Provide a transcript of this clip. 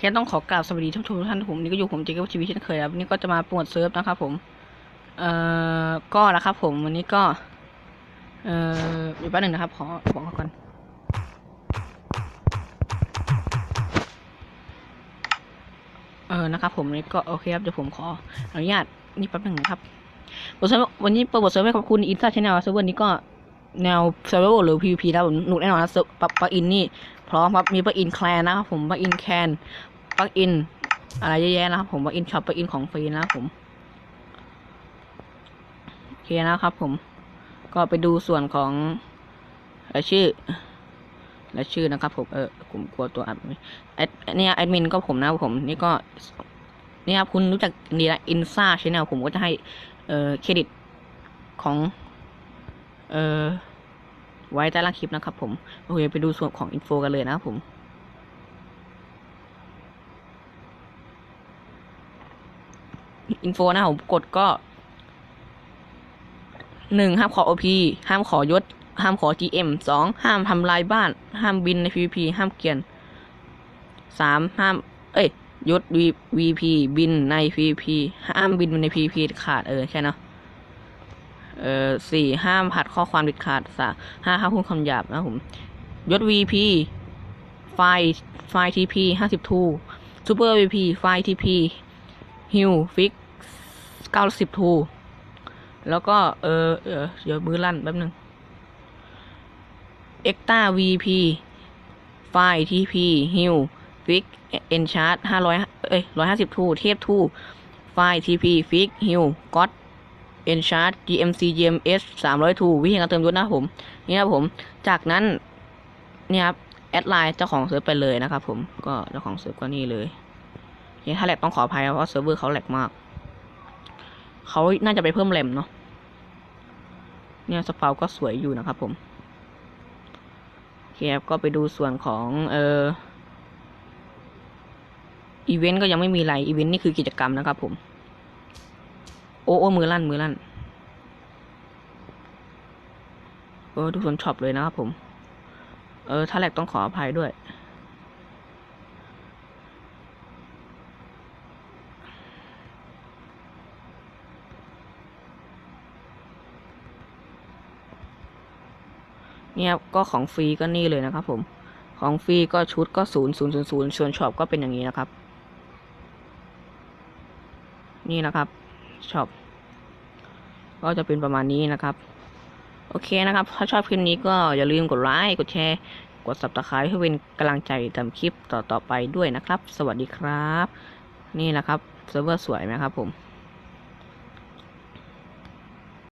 แค่ต้องขอกราบสวัสดีทุกทุกท่านผมนี่ก็อยู่ผมเจคกับชีวิตเช่นเคยครับนนี้ก็จะมาปรโมทเซิร์ฟนะครับผม เอ่อก็นะครับผมวันนี้ก็ เอ่ออยู่แป๊บหนึ่งนะครับ ขอบอกก่อนเออนะครับ ผมนี่ก็โอเคครับเดี๋ยวผมขออนุญาตนี่แป๊บหนึ่งนะครับบทเซิร์ฟวันนี้เปิดบทเซิร์ฟให้ขอบคุณอินซ่าชแนลเซิร์ฟเวอร์นี้ก็แนวเซิร์ฟเวอร์หรือ PVP แล้วผมหนุกแน่นอนนะเซิร์ฟปะอินนี่พร้อมครับมีปลาอินแคลนนะครับผมปลาอินแคน ลั๊กอิน อะไรเยอะแยะนะครับผมปลั๊กอินช็อปปลั๊กอินของฟรีนะครับผมโอเคนะครับผม ก็ไปดูส่วนของรายชื่อรายชื่อนะครับผมเออผมกลัวตัวอัดเนี่ยแอดมินก็ผมนะผม นี่ก็นี่ครับคุณรู้จักดีนะอินซ่าชแนลผมก็จะให้เออเครดิตของ เออไว้ใต้ล่างคลิปนะครับผมโอเคไปดูส่วนของอินโฟกันเลยนะครับผม อินโฟนะผมกดก็หนึ่งห้ามขอ OP ห้ามขอยศ ห้ามขอ GM สองห้ามทำลายบ้าน ห้ามบินใน PVP ห้ามเกียนสามห้าม เอ้ยยศ V- VP บินใน PVP ห้ามบินใน PVP เด็ดขาดเออแค่เนาะเออสี่ห้ามผัดข้อความเด็ดขาดสามห้าห้ามพูดคำหยาบนะผมยศ VP ไฟล์ไฟล์ TP ห้าสิบทู Super VP ไฟล์ TP ฮิวฟิกเก้าสิบทูแล้วก็เออเออเดี๋ยวมือลั่นแป๊บหนึ่งเอ็กตา VP ไฟล์ TP ฮิวฟิกเอนชาร์ตห้าร้อยเอ้ยร้อยห้าสิบทูเทปทูไฟล์ TP ฟิกฮิวก็ตเอนชาร์ต GMC GMS สามร้อยทูวิธีการเติมยศนะผม นี่นะครับผม จากนั้น เนี่ยครับ แอดไลน์เจ้าของเซิร์ฟไปเลยนะครับผมก็เจ้าของเซิร์ฟก็นี่เลย โอเคถ้าแหลกต้องขออภัยเพราะเซิร์ฟเวอร์เขาแหลกมาก เขาน่าจะไปเพิ่มแรมเนาะ เนี่ยสเปาก็สวยอยู่นะครับผมโอเคครับก็ไปดูส่วนของเอ่ออีเวนต์ก็ยังไม่มีอะไร อีเวนต์นี่คือกิจกรรมนะครับผม โอ้โอ้มือลั่น มือลั่นเออดูส่วนช็อปเลยนะครับผม เออ ถ้าแหลกต้องขออภัยด้วย เนี่ยก็ของฟรีก็นี่เลยนะครับผมของฟรีก็ชุดก็ศูนย์ศูนย์ศูนย์ศูนย์ส่วนช็อปก็เป็นอย่างนี้นะครับ นี่นะครับช็อปก็จะเป็นประมาณนี้นะครับ โอเคนะครับ ถ้าชอบคลิปนี้ก็อย่าลืมกดไลค์กดแชร์ กด subscribe เพื่อเป็นกำลังใจทำคลิปต่อๆไปด้วยนะครับ สวัสดีครับ นี่นะครับเซิร์ฟเวอร์สวยไหมครับผม